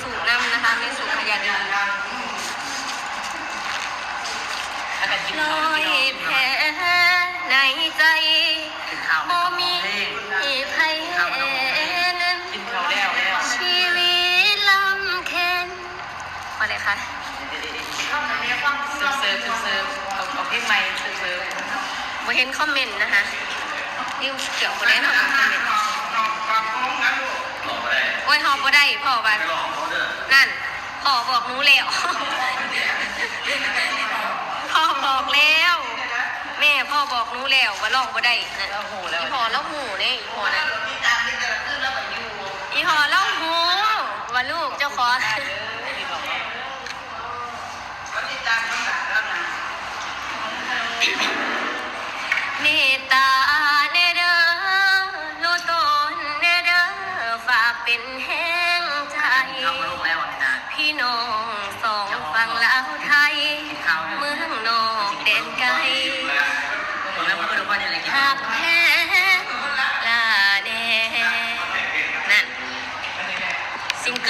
สูบน้ำนะคะเมสูบขยะดีแล้วก็กินรข้าวอยพี่น้องแผลในใจกินข้าวโมไม่ต้องมีเพลงใครเห็นกินข้าวแล้วแล้วชีวิตลำเค็นพอเลยค่ะเซิร์ฟเซิร์ฟเซิร์ฟเอาเอาเพลงใหม่เซิร์ฟเซิร์ฟบ่เห็นคอมเมนต์นะคะนี่เกี่ยวกับแน่นอนคอมเมนต์ โอ้ยหอบบ่ได้พ่อว่านั่นพ่อบอกหนูแล้วพ่อบอกแล้ว แม่พ่อบอกหนูแล้วว่าลองบ่ได้นั่นแล้วโหแล้วอีพอเล่าหูเนี่ยอีพอนะอีพอเล่าหูว่าลูกเจ้าขอ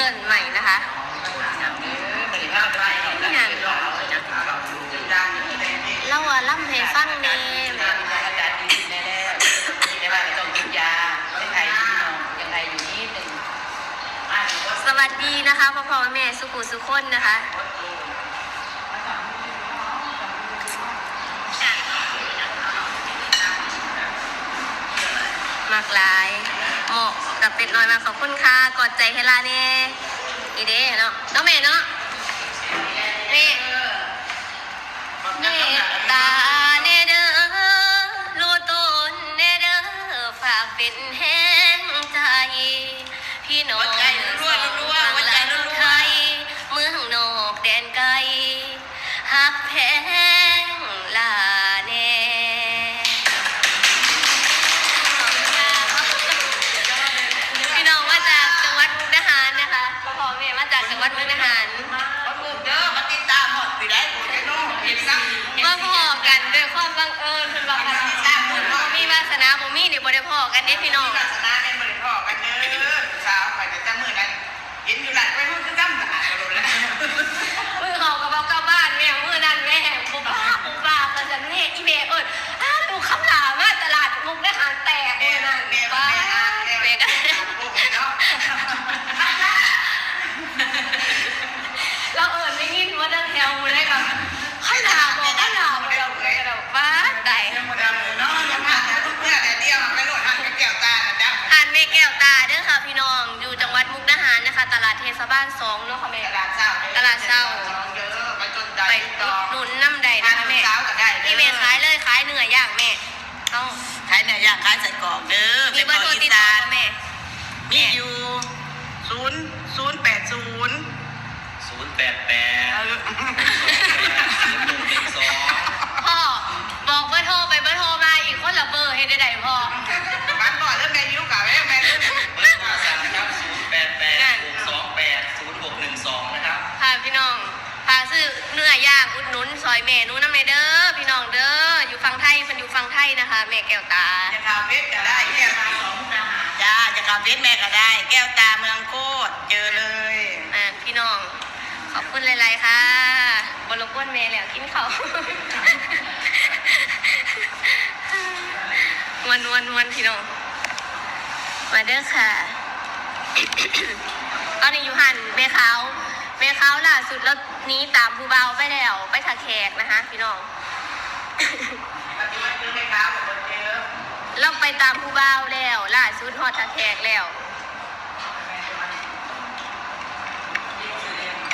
กิลใหม่นะคะเล่าว่าล่ำให้ฟังแน่แม่อาจารย์ดีแน่แล้วแต่ว่าต้องกินยาไม่ไทยยังไงอยู่นี่หนึ่งสวัสดีนะคะพ่อพ่อแม่สุขุสุคนนะคะมากหลายเหมาะ กับเป็ดน้อยมาขอบคุณค่ะกอดใจเฮลาเน่อีเด้เนาะน้องเมย์เนาะเม่เมตตา สนาบ่มีนี่บ่ได้พอกันเด้พี่น้องมือเขากับเบากลับบ้านแม่มือนั้นแม่บุบ้าบุบ้ากันจันแม่อีเมเอิญอ้าวดูคำลามาตลาดมุกได้หารแตกมือนั้นบ้าแม่ก็เราเอิญได้ยินว่าดังแถวมือได้กับคำลาบอกคำลาบอกเราเราบ้าไต่หานแม่แก้วตาเด้อ ค่ะพี่น้องอยู่จังหวัดมุกดาหารนะคะ ตลาดเทศบาลสองเนาะค่ะแม่ไปอุดหนุนน้ำใดนะคะแม่นี่แม่ขายเลยขายเนื้อย่างแม่ต้องขายเนี่ยย่างขายใส่กรอกเด้อมีเป็นเบขอองร์โทรอีติดต่อสานบ่แม่ มีอยู่ศูนย์ศูนย์แปดศูนย์ศูนย์แปดแปดศูนย์หนึ่งหนึ่งสอง น้องพาซื้อเนื้อย่างอุดหนุนซอยแม่หนู้นน้ำแม่เด้อพี่น้องเด้ออยู่ฝั่งไทยเพิ่นอยู่ฝั่งไทยนะคะ แม่แก้วตาจะข่าวเพชรก็ได้แก้วตาสองมุกดาหารจ้าจะข่าวเพชรแม่ก็ได้ แก้วตาเมืองโคตรเจอเลยอะพี่น้อง ขอบคุณหลายๆค่ะบรบกวนแม่แล้วกินเขาววันวันวันพี่น้อง มาเด้อค่ะ ตอนนี้อยู่หันเมขาวเมขาวล่าสุดแล้วหนี้ตามผู้เบาไปแล้วไปถักแขกนะคะ พี่น้องเราไปตามผู้เบาแล้วล่าสุดฮอดถักแขกแล้ว